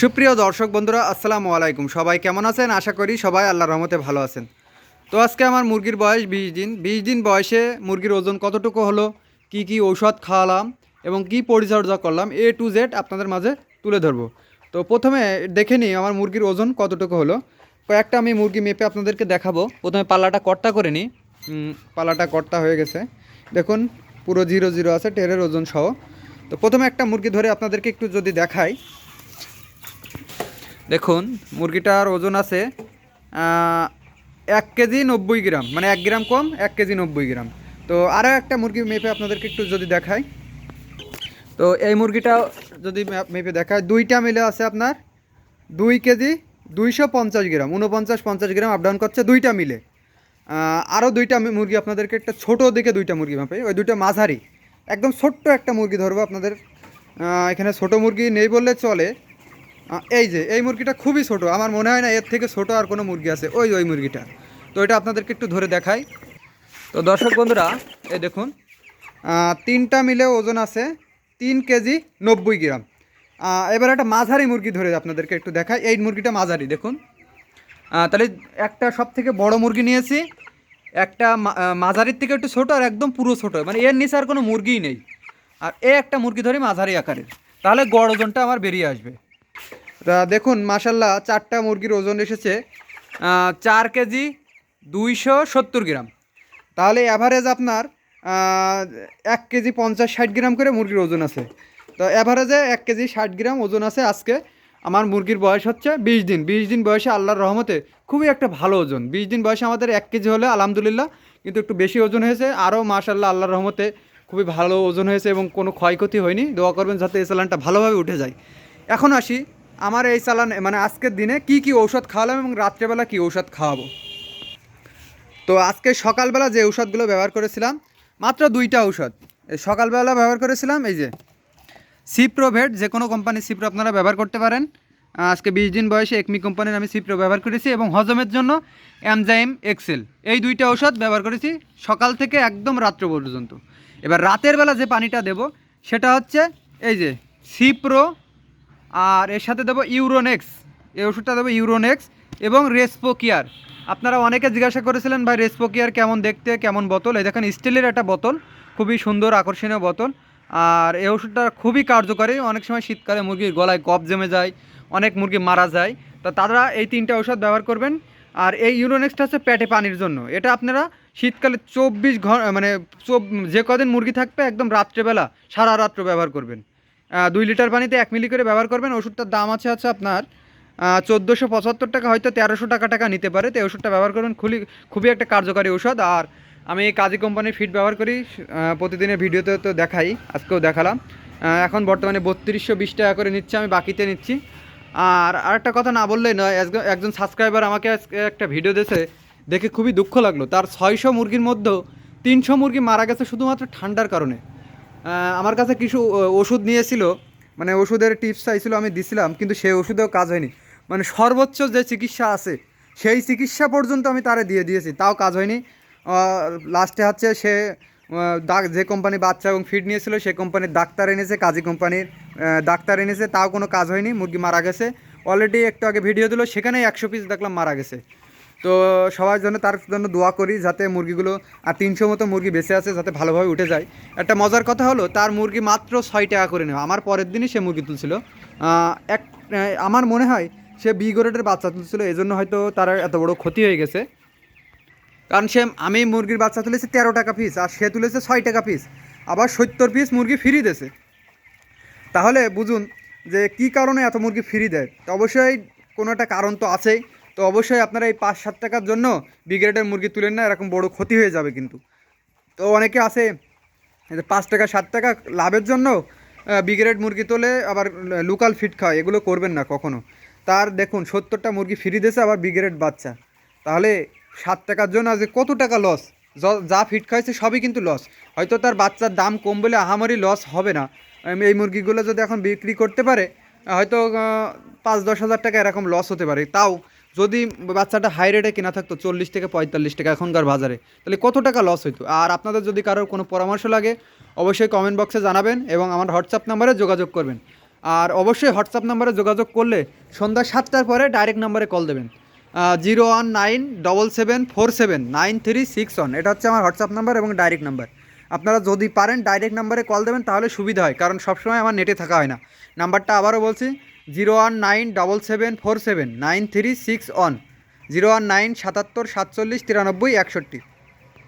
সুপ্রিয় দর্শক বন্ধুরা, আসসালামু আলাইকুম। সবাই কেমন আছেন? আশা করি সবাই আল্লাহর রহমতে ভালো আছেন। তো আজকে আমার মুরগির বয়স বিশ দিন। বিশ দিন বয়সে মুরগির ওজন কতটুকু হলো? কি কি ঔষধ খাওয়ালাম? এবং কি পরিচর্যা করলাম? এ টু জেড আপনাদের মাঝে তুলে ধরবো। তো প্রথমে দেখে নিই আমার মুরগির ওজন কতটুকু হলো। কয়েকটা আমি মুরগি মেপে আপনাদেরকে দেখাবো। প্রথমে পাল্লাটা কর্তা করে নিই। পাল্লাটা কর্তা হয়ে গেছে। দেখুন, পুরো জিরো জিরো আছে, টেরের ওজন সহ। তো প্রথমে একটা মুরগি ধরে আপনাদেরকে একটু যদি দেখাই। দেখুন, মুরগিটার ওজন আছে এক কেজি নব্বই গ্রাম মানে এক গ্রাম কম, এক কেজি নব্বই গ্রাম। তো আরও একটা মুরগি মেপে আপনাদেরকে একটু যদি দেখাই। তো এই মুরগিটা যদি মেপে দেখায় দুইটা মিলে আছে আপনার দুই কেজি দুইশো পঞ্চাশ গ্রাম উনপঞ্চাশ পঞ্চাশ গ্রাম আপ ডাউন করছে দুইটা মিলে। আরও দুইটা মুরগি আপনাদেরকে একটা ছোটো দিকে দুইটা মুরগি মাপে, ওই দুইটা মাঝারি। একদম ছোট্ট একটা মুরগি ধরবো আপনাদের। এখানে ছোট মুরগি নেই বললে চলে এই যে, এই মুরগিটা খুবই ছোট। আমার মনে হয় না এর থেকে ছোট আর কোনো মুরগি আছে। ওই ওই মুরগিটা। তো এটা আপনাদেরকে একটু ধরে দেখাই। তো দর্শক বন্ধুরা, এই দেখুন। তিনটা মিলে ওজন আছে তিন কেজি নব্বই গ্রাম। এবার একটা মাঝারি মুরগি ধরে আপনাদেরকে একটু দেখাই। এই মুরগিটা মাঝারি, দেখুন। তাহলে একটা সব থেকে বড় মুরগি নিয়েছি, একটা মাঝারির থেকে একটু ছোটো আর একদম পুরো ছোটো। মানে এর নিচে আর কোনো মুরগিই নেই। আর এ একটা মুরগি ধরে মাঝারি আকারের। তাহলে গড় ওজনটা আমার বেরিয়ে আসবে। তা দেখুন মাসাল্লাহ চারটা মুরগির ওজন এসেছে চার কেজি দুইশো সত্তর গ্রাম। তাহলে অ্যাভারেজ আপনার এক কেজি পঞ্চাশ ষাট গ্রাম করে মুরগির ওজন আছে। তো অ্যাভারেজে এক কেজি ষাট গ্রাম ওজন আছে আজকে। আমার মুরগির বয়স হচ্ছে বিশ দিন। বিশ দিন বয়সে আল্লাহর রহমতে খুবই একটা ভালো ওজন। বিশ দিন বয়সে আমাদের এক কেজি হলে আলহামদুলিল্লাহ, কিন্তু একটু বেশি ওজন হয়েছে। আরও মাশাল্লাহ আল্লাহর রহমতে খুবই ভালো ওজন হয়েছে এবং কোনো ক্ষয়ক্ষতি হয়নি। দোয়া করবেন যাতে এই চালানটা ভালোভাবে উঠে যায়। এখন আসি আমার এই চালান মানে আজকের দিনে কি কি ঔষধ খাওয়ালাম এবং রাত্রেবেলা কি ঔষধ খাওয়াবো? তো আজকে সকালবেলা যে ঔষধগুলো ব্যবহার করেছিলাম, মাত্র দুইটা ঔষধ। সকালবেলা ব্যবহার করেছিলাম এই যে সিপ্রোভেট যে কোনো কোম্পানির সিপ্রো আপনারা ব্যবহার করতে পারেন। আজকে বিশ দিন বয়সে একমি কোম্পানির আমি সিপ্রো ব্যবহার করেছি এবং হজমের জন্য অ্যামজাইম এক্সেল এই দুইটা ঔষধ ব্যবহার করেছি সকাল থেকে একদম রাত্র পর্যন্ত। এবার রাতের বেলা যে পানিটা দেব, সেটা হচ্ছে এই যে সিপ্রো আর এর সাথে দেবো ইউরোনেক্স এই ওষুধটা দেবো ইউরোনেক্স এবং রেসপো কেয়ার আপনারা অনেকে জিজ্ঞাসা করেছিলেন, ভাই রেসপো কেয়ার কেমন দেখতে? কেমন বোতল? এই দেখেন, স্টিলের একটা বোতল, খুবই সুন্দর, আকর্ষণীয় বোতল। আর এই ওষুধটা খুবই কার্যকরী। অনেক সময় শীতকালে মুরগির গলায় কফ জমে যায়, অনেক মুরগি মারা যায়। তো তারা এই তিনটা ওষুধ ব্যবহার করবেন। আর এই ইউরোনেক্সটা হচ্ছে পেটে পানির জন্য। এটা আপনারা শীতকালে চব্বিশ ঘণ্টা মানে যে কদিন মুরগি থাকবে, একদম রাত্রেবেলা, সারা রাত্র ব্যবহার করবেন। দুই লিটার পানিতে এক মিলি করে ব্যবহার করবেন। ওষুধটার দাম আছে আছে আপনার চোদ্দোশো পঁচাত্তর টাকা, হয়তো তেরোশো টাকা টাকা নিতে পারে। তো ওষুধটা ব্যবহার করবেন। খুবই খুবই একটা কার্যকারী ওষুধ আর আমি কাজী কোম্পানির ফিট ব্যবহার করি প্রতিদিনের ভিডিওতে তো দেখাই, আজকেও দেখালাম। এখন বর্তমানে বত্রিশশো বিশ টাকা করে নিচ্ছি, আমি বাকিতে নিচ্ছি। আর আরেকটা কথা না বললেই নয়, একজন- সাবস্ক্রাইবার আমাকে একটা ভিডিও দিয়েছে, দেখে খুবই দুঃখ লাগল। তার ছয়শো মুরগির মধ্যেও তিনশো মুরগি মারা গেছে শুধুমাত্র ঠান্ডার কারণে। আমার কাছে কিছু ওষুধ নিয়েছিল। মানে ওষুধের টিপস চাইছিল, আমি দিছিলাম, কিন্তু সেই ওষুধেও কাজ হয়নি। মানে সর্বোচ্চ যে চিকিৎসা আছে, সেই চিকিৎসা পর্যন্ত আমি তারে দিয়ে দিয়েছি, তাও কাজ হয়নি। লাস্টে হচ্ছে সে ডাক, যে কোম্পানি বাচ্চা এবং ফিড নিয়েছিল, সে কোম্পানির ডাক্তার এনেছে, কাজী কোম্পানির ডাক্তার এনেছে, তাও কোনো কাজ হয়নি, মুরগি মারা গেছে। অলরেডি একটু আগে ভিডিও দিল, সেখানেই একশো পিস দেখলাম মারা গেছে। তো সবার জন্য তার জন্য দোয়া করি যাতে মুরগিগুলো, আর তিনশো মতো মুরগি বেঁচে আছে যাতে ভালোভাবে উঠে যায়। একটা মজার কথা হলো, তার মুরগি মাত্র ছয় টাকা করে নেওয়া আমার পরের দিনই সে মুরগি তুলছিল। এক আমার মনে হয় সে বি গ্রেডের বাচ্চা তুলছিল এই জন্য হয়তো তার এত বড় ক্ষতি হয়ে গেছে। কারণ সে, আমি মুরগির বাচ্চা তুলেছি তেরো টাকা পিস আর সে তুলেছে ছয় টাকা পিস আবার সত্তর পিস মুরগি ফ্রি দেছে তাহলে বুঝুন যে কি কারণে এত মুরগি ফ্রি দেয়? তো অবশ্যই কোনো একটা কারণ তো আছেই। তো অবশ্যই আপনারা এই পাঁচ সাত টাকার জন্য বিগ্রেডের মুরগি তুলেন না, এরকম বড় ক্ষতি হয়ে যাবে কিন্তু। তো অনেকে আছে পাঁচ টাকা, সাত টাকা লাভের জন্য বিগ্রেড মুরগি তোলে, আবার লোকাল ফিট খায় এগুলো করবেন না কখনো। তার দেখুন, সত্তরটা মুরগি ফ্রি দিয়েছে, আবার বিগ্রেড বাচ্চা। তাহলে সাত টাকার জন্য আজকে কত টাকা লস যা ফিট খাইছে, সবই কিন্তু লস হয়তো তার বাচ্চার দাম কম বলে আহামরি লস হবে না। এই মুরগিগুলো যদি এখন বিক্রি করতে পারে, হয়তো পাঁচ, দশ হাজার টাকা এরকম লস হতে পারে। তাও যদি বাচ্চাটা হাই রেটে কেনা থাকতো, চল্লিশ থেকে পঁয়তাল্লিশ টাকা এখনকার বাজারে, তাহলে কত টাকা লস হইতো? আর আপনাদের যদি কারোর কোনো পরামর্শ লাগে, অবশ্যই কমেন্ট বক্সে জানাবেন এবং আমার হোয়াটসঅ্যাপ নাম্বারে যোগাযোগ করবেন। আর অবশ্যই হোয়াটসঅ্যাপ নাম্বারে যোগাযোগ করলে সন্ধ্যা সাতটার পরে ডাইরেক্ট নাম্বারে কল দেবেন। Zero one nine double seven four seven nine three six one এটা হচ্ছে আমার হোয়াটসঅ্যাপ নাম্বার এবং ডাইরেক্ট নাম্বার আপনারা যদি পারেন ডাইরেক্ট নাম্বারে কল দেবেন, তাহলে সুবিধা হয়, কারণ সবসময় আমার নেটে থাকা হয় না। নাম্বারটা আবারও বলছি zero one nine double seven four seven nine three six one, zero one nine সাতাত্তর সাতচল্লিশ তিরানব্বই একষট্টি।